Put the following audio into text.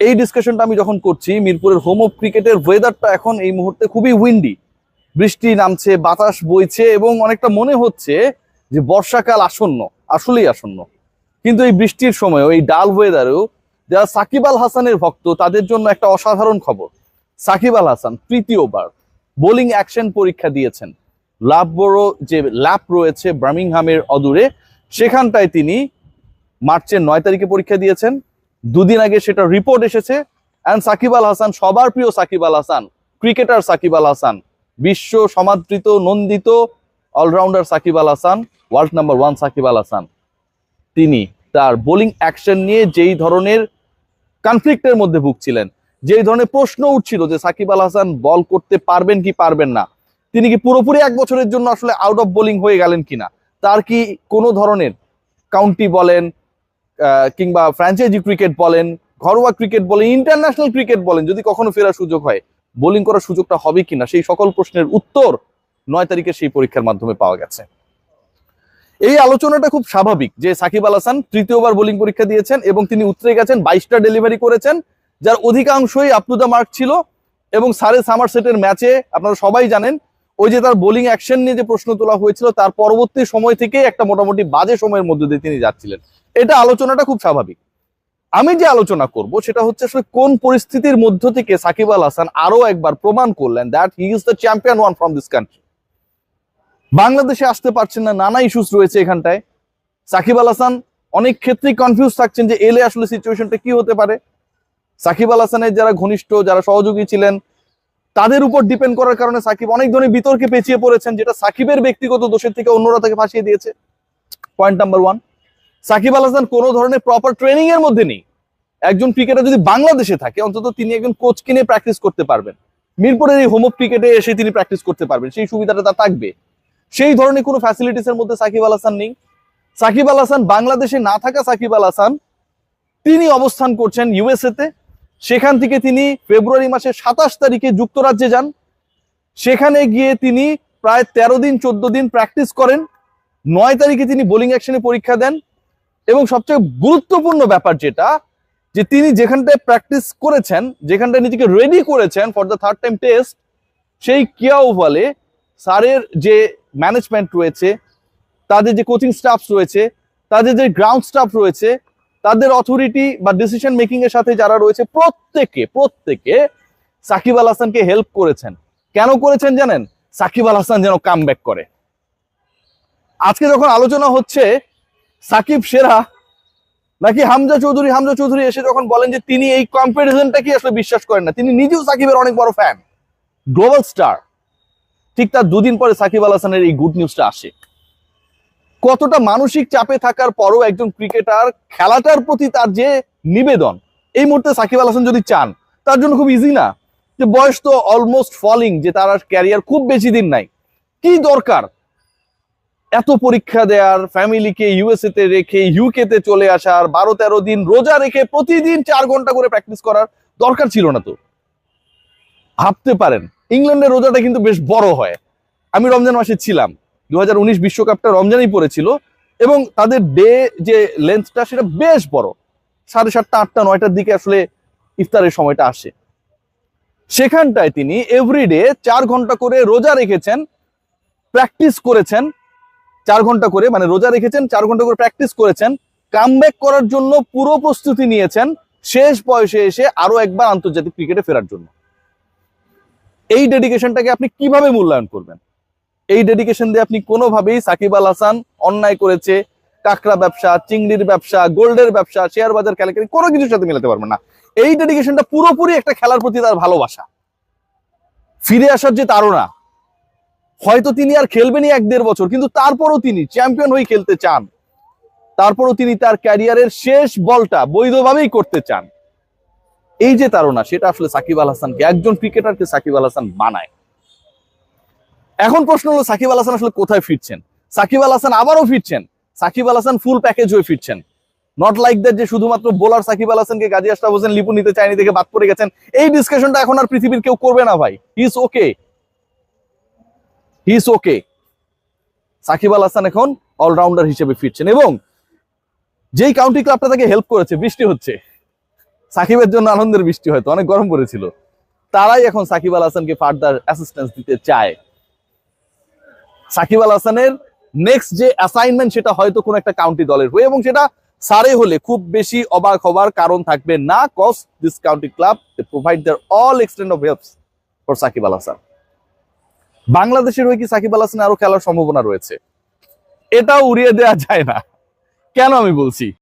এই ডিসকাশনটা আমি যখন করছি, মিরপুরের হোম অফ ক্রিকেটের ওয়েদারটা এখন এই মুহূর্তে খুবই উইন্ডি বৃষ্টি নামছে, বাতাস বইছে এবং অনেকটা মনে হচ্ছে যে বর্ষাকাল আসন্ন, আসলেই আসন্ন। কিন্তু এই বৃষ্টির সময়ও, এই ডাল ওয়েদারেও যারা সাকিব আল হাসানের ভক্ত, তাদের জন্য একটা অসাধারণ খবর। সাকিব আল হাসান তৃতীয়বার বোলিং অ্যাকশন পরীক্ষা দিয়েছেন। লাভ বড় যে ল্যাপ রয়েছে ব্রামিংহামের অদূরে, সেখানটায় তিনি মার্চের নয় তারিখে পরীক্ষা দিয়েছেন। দুদিন আগে সেটা রিপোর্ট এসেছে। অ্যান্ড সাকিব আল হাসান, সবার প্রিয় সাকিব আল হাসান ক্রিকেটার সাকিব আল হাসান, বিশ্ব সমাদৃত, নন্দিত allrounder Shakib Al Hasan world number one Shakib Al Hasan. তিনি তার বোলিং অ্যাকশন নিয়ে যেই ধরনের কনফ্লিক্টের মধ্যে ভুগছিলেন, যেই ধরনের প্রশ্ন উঠছিল যে সাকিব আল হাসান বল করতে পারবেন কি পারবেন না, তিনি কি পুরোপুরি এক বছরের জন্য আসলে আউট অফ বোলিং হয়ে গেলেন কিনা, তার কি কোনো ধরনের কাউন্টি বলেন কিংবা ফ্র্যাঞ্চাইজি ক্রিকেট বলেন, ঘরোয়া ক্রিকেট বলেন ইন্টারন্যাশনাল ক্রিকেট বলেন, যদি কখনো ফেরার সুযোগ হয় বোলিং করার সুযোগটা হবে কিনা, সেই সকল প্রশ্নের উত্তর নয় তারিখে সেই পরীক্ষার মাধ্যমে পাওয়া গেছে। এই আলোচনাটা খুব স্বাভাবিক যে সাকিব আল হাসান তৃতীয়বার বোলিং পরীক্ষা দিয়েছেন এবং তিনি উতরে গেছেন, বাইশটা ডেলিভারি করেছেন, যার অধিকাংশই আপ টু দ্য মার্ক ছিল এবং সারে সামার সেটের ম্যাচে আপনারা সবাই জানেন ওই যে তার বোলিং অ্যাকশন নিয়ে যে প্রশ্ন তোলা হয়েছিল, তার পরবর্তী সময় থেকে একটা মোটামুটি বাজে সময়ের মধ্যে দিয়ে তিনি যাচ্ছিলেন। এটা আলোচনাটা খুব স্বাভাবিক। আমি যে আলোচনা করব, সেটা হচ্ছে আসলে কোন পরিস্থিতির মধ্য থেকে সাকিব আল হাসান আরও একবার প্রমাণ করলেন that he is the champion one from this country বাংলাদেশে আসতে পারছেন না, নানা ইস্যুস রয়েছে এখানটায়। সাকিব আল হাসান অনেক ক্ষেত্রেই কনফিউজ থাকছেন যে এলে আসলে সিচুয়েশনটা কি হতে পারে? সাকিব আল হাসানের যারা ঘনিষ্ঠ, যারা সহযোগী ছিলেন তাদের উপর ডিপেন্ড করার কারণে সাকিব অনেক ধরনের বিতর্কে পেঁচিয়ে পড়েছেন, যেটা সাকিবের ব্যক্তিগত দোষের থেকে অন্যরা তাকে ফাঁসিয়ে দিয়েছে। Point number one Shakib Al Hasan কোনো ধরনের প্রপার ট্রেনিং এর মধ্যে নেই। একজন ক্রিকেটার যদি বাংলাদেশে থাকে, অন্তত তিনি একজন কোচ কিনে প্র্যাকটিস করতে পারবেন। মিরপুরের এই হোম ক্রিকেটে এসে তিনি প্র্যাকটিস করতে পারবেন, সেই সুবিধাটা তার থাকবে। সেই ধরনের কোনো ফ্যাসিলিটিস এর মধ্যে সাকিব আল হাসান নেই। সাকিব আল হাসান বাংলাদেশে না থাকা সাকিব আল হাসান, তিনি অবস্থান করছেন ইউএসএ তে। সেখান থেকে তিনি ফেব্রুয়ারি মাসের সাতাশ তারিখে যুক্তরাজ্যে যান। সেখানে গিয়ে তিনি প্রায় তেরো দিন, চোদ্দ দিন প্র্যাকটিস করেন। নয় তারিখে তিনি বোলিং অ্যাকশনে পরীক্ষা দেন। এবং সবচেয়ে গুরুত্বপূর্ণ ব্যাপার যেটা, যে তিনি যেখানটায় প্র্যাকটিস করেছেন, যেখানটায় নিজেকে রেডি করেছেন for the third time test সেই কিয়া ওভালে স্যারের যে ম্যানেজমেন্ট রয়েছে, তাদের যে কোচিং স্টাফ রয়েছে, তাদের যে গ্রাউন্ড স্টাফ রয়েছে তাদের অথরিটি বা ডিসিশন মেকিং এর সাথে যারা রয়েছে, প্রত্যেকে প্রত্যেকে সাকিব আল হাসানকে হেল্প করেছেন। কেন করেছেন জানেন? সাকিব আল হাসান যেন কাম করে। আজকে যখন আলোচনা হচ্ছে, সাকিব সেরা, নাকি হামজা চৌধুরী হামজা চৌধুরী এসে যখন বলেন যে তিনি এই কম্পারিজনটা কি আসলে বিশ্বাস করেন না, তিনি নিজেও সাকিবের অনেক বড় ফ্যান গ্লোবাল স্টার ঠিক তার দুদিন পরে সাকিব আল হাসানের এই গুড নিউজটা আসে। কতটা মানসিক চাপে থাকার পরও একজন ক্রিকেটার খেলাটার প্রতি তার যে নিবেদন, এই মুহূর্তে সাকিব আল হাসান যদি চান, তার জন্য খুব ইজি না। যে বয়স তো অলমোস্ট ফলিং যে তার ক্যারিয়ার খুব বেশি দিন নাই। কি দরকার? এত পরীক্ষা দেওয়ার ফ্যামিলিকে ইউএসএ তে রেখে ইউকে তে চলে আসার বারো তেরো দিন রোজা রেখে প্রতিদিন চার ঘণ্টা করে প্র্যাকটিস করার দরকার ছিল না তো। ভাবতে পারেন, ইংল্যান্ডের রোজাটা কিন্তু বেশ বড় হয়। আমি রমজান মাসে ছিলাম। দু বিশ্বকাপটা রমজানই পড়েছিল এবং তাদের ডে যে লেন্থটা সেটা বেশ বড়। সাড়ে সাতটা, আটটা, নয়টার দিকে আসলে ইফতারের সময়টা আসে। সেখানটায় তিনি এভরিডে চার ঘণ্টা করে রোজা রেখেছেন প্র্যাকটিস করেছেন। চার ঘণ্টা করে মানে রোজা রেখেছেন, চার ঘণ্টা করে প্র্যাকটিস করেছেন। কামব্যাক করার জন্য পুরো প্রস্তুতি নিয়েছেন, শেষ বয়সে এসে আরও একবার আন্তর্জাতিক ক্রিকেটে ফেরার জন্য। এই ডেডিকেশনটাকে আপনি কীভাবে মূল্যায়ন করবেন? এই ডেডিকেশন দিয়ে আপনি কোনোভাবেই সাকিব আল হাসান অন্যায় করেছে, কাঁকড়া ব্যবসা, চিংড়ির ব্যবসা, গোল্ডের ব্যবসা, শেয়ার বাজার, কেলেঙ্কারি, কোনো কিছুর সাথে মেলাতে পারবেন না। এই ডেডিকেশনটা পুরোপুরি একটা খেলার প্রতি তার ভালোবাসা। ফিরে আসার যে তারা হয়তো তিনি আর খেলবেনই এক দেড় বছর, কিন্তু তারপরও তিনি চ্যাম্পিয়ন হয়ে খেলতে চান। তারপরও তিনি তার ক্যারিয়ারের শেষ বলটা বৈধভাবেই করতে চান। এই যে তারা সেটা আসলে সাকিব আল হাসানকে, একজন ক্রিকেটারকে সাকিব আল হাসান বানায়। এখন প্রশ্ন হলো, সাকিব আল হাসান আসলে কোথায় ফিরছেন? সাকিব আল হাসান আবারও ফিরছেন? সাকিব আল হাসান ফুল প্যাকেজ হয়ে ফিরছেন। নট লাইক দ্যাট যে শুধুমাত্র বোলার সাকিব আল হাসানকে গাজী আশরাফ হোসেন, লিপু নিতে চায়নি থেকে বাদ পড়ে গেছেন। এই ডিসকাশনটা এখন আর পৃথিবীর কেউ করবে না ভাই। Is okay is okay Shakib Al Hasan এখন অলরাউন্ডার হিসেবে ফিরছেন এবং যেই কাউন্টি ক্লাবটা তাকে হেল্প করেছে, বৃষ্টি হচ্ছে। সাকিবের জন্য আনন্দের বৃষ্টি হয়তো, অনেক গরম পড়েছিল। তারাই এখন সাকিব আল হাসানকে ফার্দার অ্যাসিস্ট্যান্স দিতে চায়। সাকিব আল হাসানের নেক্সট যে অ্যাসাইনমেন্ট সেটা হয়তো কোনো একটা কাউন্টি দলের হয়ে, এবং সেটা সারে হলে খুব বেশি অবাক হবার কারণ থাকবে না cause this county club provide their all extend of helps for Shakib Al Hasan. বাংলাদেশের হয়ে কি সাকিব আল হাসান আরও খেলার সম্ভাবনা রয়েছে? এটাও উড়িয়ে দেওয়া যায় না। কেন আমি বলছি?